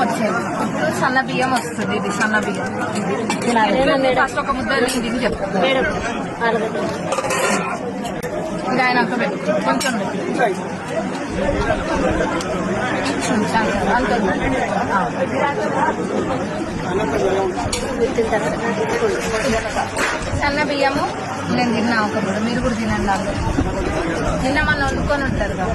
వచ్చేది ఇప్పుడు సన్న బియ్యం వస్తుంది ఇది సన్న బియ్యం. ఫస్ట్ ఒక ముద్ద తిని చెప్తాను ఇంకా ఆయన అంత పెట్టు. కొంచెం అంత. సన్న బియ్యము నేను తిన్నా ఒక మీరు కూడా తినండి అందరూ. నిన్న మన వండుకొని ఉంటారు కదా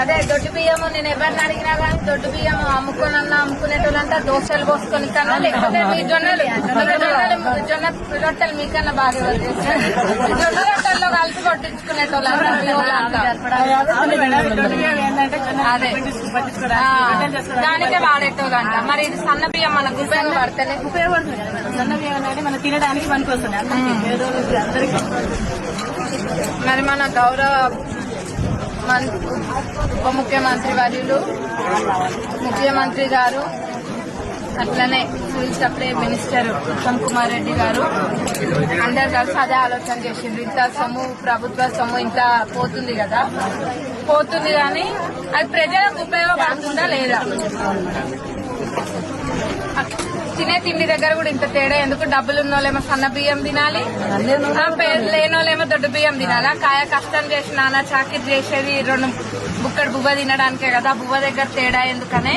అదే దొడ్డు బియ్యము నేను ఎవరిని అడిగినా కానీ దొడ్డు బియ్యం అమ్ముకోనన్నా అమ్ముకునేటోళ్ళంతా దోశలు పోసుకొని కన్నా లేకపోతే మీ జొన్నలు జొన్న రొట్టెలు మీకన్నా బాగా? జొన్న రొట్టెల్లో కలిపి కొట్టించుకునేటోళ్ళంతా. అదే దానికే వాడేటోళ్ళంట మరి ఇది సన్న బియ్యం మనకు ఉపయోగపడతలే ఉపయోగపడుతుంది కదా మేడం. సన్న బియ్యం అనేది మనం తినడానికి పనికి వస్తుంది అందరికీ మరి మన గౌరవ మన్- ఉప ముఖ్యమంత్రి వర్యులు ముఖ్యమంత్రి గారు అట్లనే civil supply minister Uttam Kumar Reddy గారు. అందరు కలిసి అదే ఆలోచన చేసిండ్రు. ఇంత సొమ్ము ప్రభుత్వ సొమ్ము ఇంత పోతుంది కదా. పోతుంది కానీ అది ప్రజలకు ఉపయోగపడుతుందా లేదా? తినే తిండి దగ్గర కూడా ఇంత తేడా ఎందుకు? డబ్బులు ఉన్నోళ్ళేమో సన్న బియ్యం తినాలి. లేనోళ్ళేమో దొడ్డు బియ్యం తినాలా. కాయ కష్టం చేసి నాన్న చాకిరి చేసేది రెండు బుక్కడు బువ్వ తినడానికే కదా. బువ్వ దగ్గర తేడా ఎందుకనే?